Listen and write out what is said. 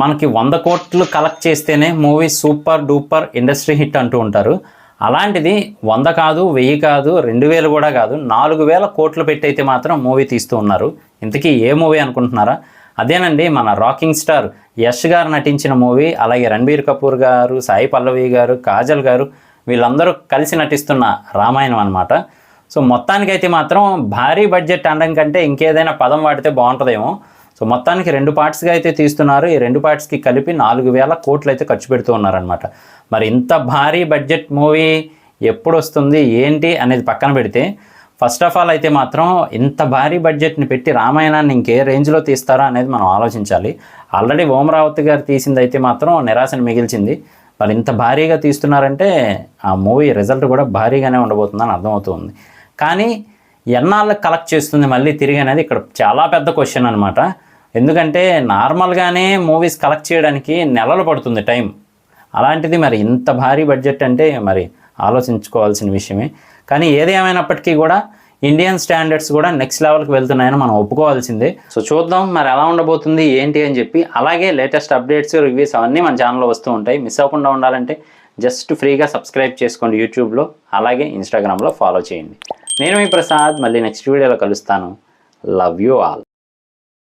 మనకి వంద కోట్లు కలెక్ట్ చేస్తేనే movie super duper industry hit అంటూ ఉంటారు. అలాంటిది వంద కాదు వెయ్యి కాదు రెండు వేలు కూడా కాదు నాలుగు వేల కోట్లు పెట్టయితే మాత్రం మూవీ తీస్తూ ఉన్నారు. ఇంతకీ ఏ మూవీ అనుకుంటున్నారా? అదేనండి మన రాకింగ్ స్టార్ యష్ గారు నటించిన మూవీ అలాగే రణబీర్ కపూర్ గారు సాయి పల్లవి గారు కాజల్ గారు వీళ్ళందరూ కలిసి నటిస్తున్న రామాయణం అనమాట సో మొత్తానికైతే మాత్రం భారీ బడ్జెట్ అనడం కంటే ఇంకేదైనా పదం వాడితే బాగుంటుందేమో. సో మొత్తానికి రెండు పార్ట్స్గా అయితే తీస్తున్నారు. ఈ రెండు పార్ట్స్కి కలిపి నాలుగు వేల కోట్లు అయితే ఖర్చు పెడుతూ ఉన్నారనమాట మరి ఇంత భారీ బడ్జెట్ మూవీ ఎప్పుడు వస్తుంది ఏంటి అనేది పక్కన పెడితే ఫస్ట్ ఆఫ్ ఆల్ అయితే మాత్రం ఇంత భారీ బడ్జెట్ని పెట్టి రామాయణాన్ని ఇంకే రేంజ్లో తీస్తారా అనేది మనం ఆలోచించాలి. ఆల్రెడీ ఓమరావతి గారు తీసింది అయితే మాత్రం నిరాశను మిగిల్చింది. మరి ఇంత భారీగా తీస్తున్నారంటే ఆ మూవీ రిజల్ట్ కూడా భారీగానే ఉండబోతుందని అర్థమవుతుంది. కానీ ఎన్నాళ్ళకి కలెక్ట్ చేస్తుంది మళ్ళీ తిరిగి అనేది ఇక్కడ చాలా పెద్ద క్వశ్చన్ అనమాట ఎందుకంటే నార్మల్గానే మూవీస్ కలెక్ట్ చేయడానికి నెలలు పడుతుంది టైం. అలాంటిది మరి ఇంత భారీ బడ్జెట్ అంటే మరి ఆలోచించుకోవాల్సిన విషయమే. కానీ ఏది ఏమైనప్పటికీ కూడా ఇండియన్ స్టాండర్డ్స్ కూడా నెక్స్ట్ లెవెల్కి వెళ్తున్నాయని మనం ఒప్పుకోవాల్సిందే. సో చూద్దాం మరి ఎలా ఉండబోతుంది ఏంటి అని చెప్పి. అలాగే లేటెస్ట్ అప్డేట్స్ రివ్యూస్ అవన్నీ మన ఛానల్లో వస్తూ ఉంటాయి. మిస్ అవ్వకుండా ఉండాలంటే జస్ట్ ఫ్రీగా సబ్స్క్రైబ్ చేసుకోండి యూట్యూబ్లో అలాగే ఇన్స్టాగ్రామ్లో ఫాలో చేయండి. నేను మీ ప్రసాద్ మళ్ళీ నెక్స్ట్ వీడియోలో కలుస్తాను. Love you all